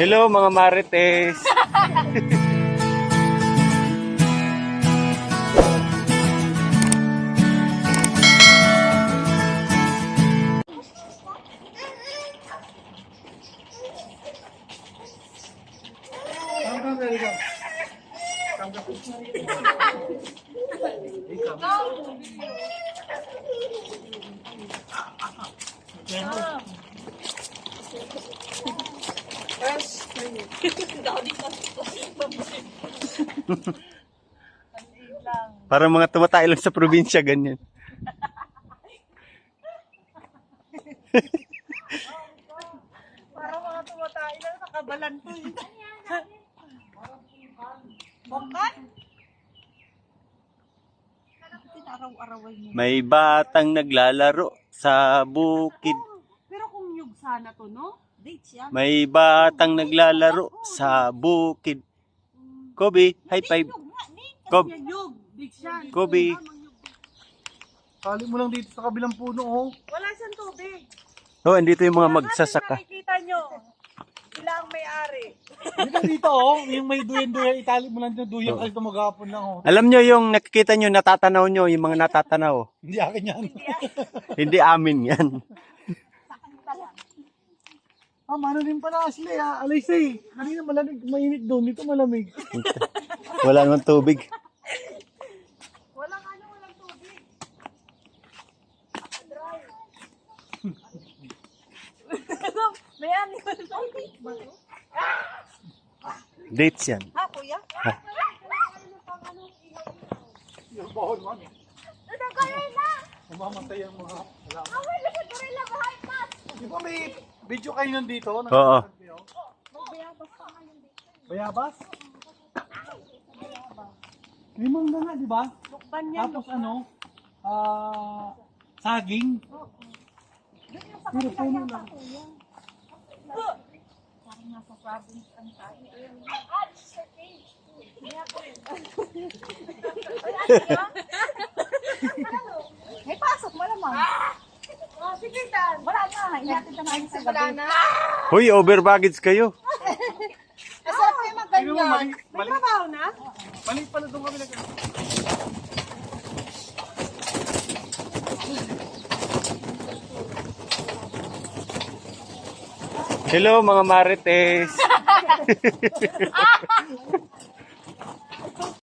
Hello mga marites. Para mga tumatay lang sa probinsya, ganyan. Para mga tumatay lang, nakabalan to eh. Bongkan? May batang naglalaro sa bukid. Pero kung yug sana to, no? May batang naglalaro sa bukid. Kobe, high five. Kob, Yan yug. Dates yan. Kobe. Kali mo lang dito sa kabilang puno, oh. Wala siyang tubig. Oh, andito yung mga magsasaka. nakikita nyo. Sila ang may-ari. Dito dito, oh. Yung may duyan-duyan, itali mo lang dyan, duyan kasi ito maghapon lang, oh. Alam nyo yung nakikita nyo, natatanaw nyo, yung mga natatanaw. Hindi akin yan. Hindi amin yan. Ah, mano din pala, Ashley, ah. Alay say. Kanina malamig, mainit doon. Dito malamig. Wala naman tubig. Walang ano, walang tubig. May ano yun? Dates yan. Ha, kuya? Yung bahon man. Mamamatay ang mga Di ba may video kayo nandito? Oo. Bayabas? Limang na nga, di ba? Lukban yan. Tapos ano? Ah, saging. Pero puno lang. May pasok, malamang. Oh, sige, Dan. Wala na, inatid na namin sa gabi. na. Huy, over baggage kayo. Mo, mali, maganyan. May mali, trabaho na? mali pala doon kami nag Hello mga marites.